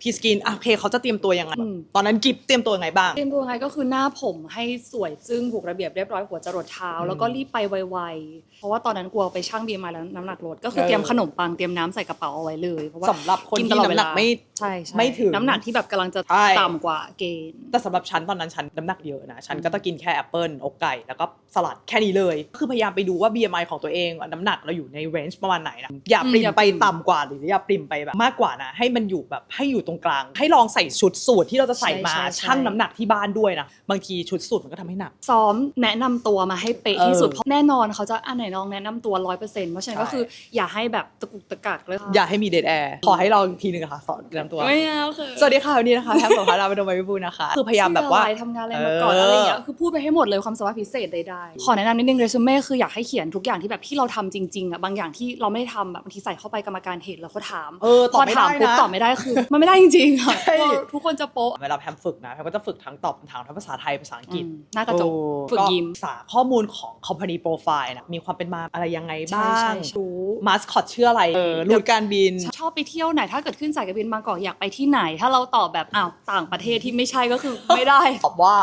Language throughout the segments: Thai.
พีสกินอะโอเคเขาจะเตรียมตัวยังไงอืม ตอนนั้นกิฟเตรียมตัวยังไงบ้าง เตรียมตัวไงก็คือหน้าผมให้สวยซึ่งผูกระเบียบเรียบร้อยหัวจรดเท้าอืมแล้วก็รีบไปไวๆ เพราะว่าตอนนั้นกลัวไปช่างบีมาแล้วน้ำหนักลดก็คือเออ เตรียมขนมปังเตรียมน้ำใส่กระเป๋าเอาไว้เลยเพราะว่าสำหรับคนกิที่น้ำหนักไม่ ใช่ใช่ไม่ถึงน้ำหนักที่แบบกำลังจะใช่ ต่ำกว่าเกณฑ์ แต่สำหรับฉันตอนนั้นฉันน้ำหนักเยอะนะฉันอืมก็จะกินแค่แอปเปิลอกไก่ แล้วก็สลัดแค่นี้เลย คือพยายามไปดูว่า BMI ของตัวเองน้ำหนักเราอยู่ในเรนจ์ประมาณไหนนะอย่าปริมไปต่ำกว่าหรืออย่าปริมไปแบบมากกว่านะ ให้มันอยู่แบบให้อยู่ตรงกลาง ให้ลองใส่ชุดสูทที่เราจะใส่มาชั่งน้ำหนักที่บ้านด้วยนะ บางทีชุดสูทมันก็ทำให้หนัก ซ้อมแนะนำตัวมาให้เป๊ะที่สุดเออเพราะแน่นอนเขาจะอันไหนน้องแนะนำตัวร้อยเปอร์เซ็นต์เพราะฉะนั้นก็ใช่ คืออย่าให้แบบตะกุกตะกักเลยอย่าให้มีเดทแอร์ขอให้ลองอีกทีหนึ่งอะค่ะสอนแนะนำตัว ไม่เอาคือสวัสดีค่ะวันนี้นะคะแทมสงครามดาวเป็นโดมไบบูนะคะ คือพยายามแบบว่า ชื่ออะไรทำงานอะไรมาก่อนเอออ อะไรอย่างเงี้ยคือพูดไปให้หมดเลยความสามารถพิเศษใดๆขอแนะนำนิดนึงเรซูเม่คืออยากให้เขียนทุกอย่างที่แบบที่เราทำจริงๆอะบางอย่างที่เราไม่ได้ทำแบบบางทีใส่เข้าไปกรรมการเห็นแล้วเขาถาม เออพอถามปุ๊บนะ ตอบไม่ได้คือ มันไม่ได้จริงๆค่ะใช่กลัวทุกคนจะโป๊ะเวลาแพมฝึกนะแพมก็จะฝึกทั้งตอบคำถามทั้งภาษาไทยภาษาอังกฤษอืมหน้ากระจกโอ้ฝึกยิ้ม ศึกษาข้อมูลของ company profile นะมีความเป็นมาอะไรยังไงบ้างใช่ใช่รู้มาสคอตชื่ออะไรเออรูทการบิน ชอบไปเที่ยวไหน ถ้าเกิดขึ้นสายการบินบางกอกอยากไปที่ไหน ถ้าเราตอบแบบอ้าวต่างประเทศที่ไม่ใช่ก็คือไม่ได้ ตอบว่า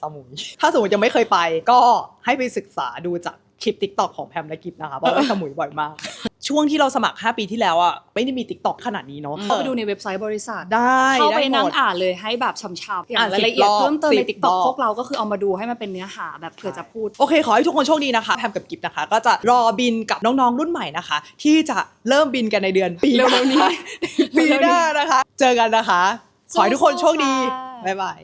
สมุย ถ้าสมมติยังไม่เคยไปก็ให้ไปศึกษาดูจากคลิป t ิ k t o k ของแพมและกิฟนะคะ เพราะว่าสมุยบ่อยมาก ช่วงที่เราสมัคร 5 ปีที่แล้วอะไม่ได้มี t ิ k t o k ขนาดนี้เนาะเข้าไปดูในเว็บไซต์บริษัท ได้เข้าไปด้หมนั่งดอ่านเลยให้แบบช่ำๆอย่างอ่านรายละเอียด10รอบเพิ่มเติมใน10ติ๊กต็อกรอบพวกเราก็คือเอามาดูให้มันเป็นเนื้อหาแบบเผื่อจะพูด โอเค ขอให้ทุกคนโชคดีนะคะแพมกับกิฟนะคะ ก็จะรอบินกับน้องๆรุ่นใหม่นะคะ ที่จะเริ่มบินกันในเดือนปีหน้าเร็วๆนี้ปีหน้านะคะ เจอกันนะคะ ขอให้ทุกคนโชคดีสู้ๆค่ะบ๊ายบาย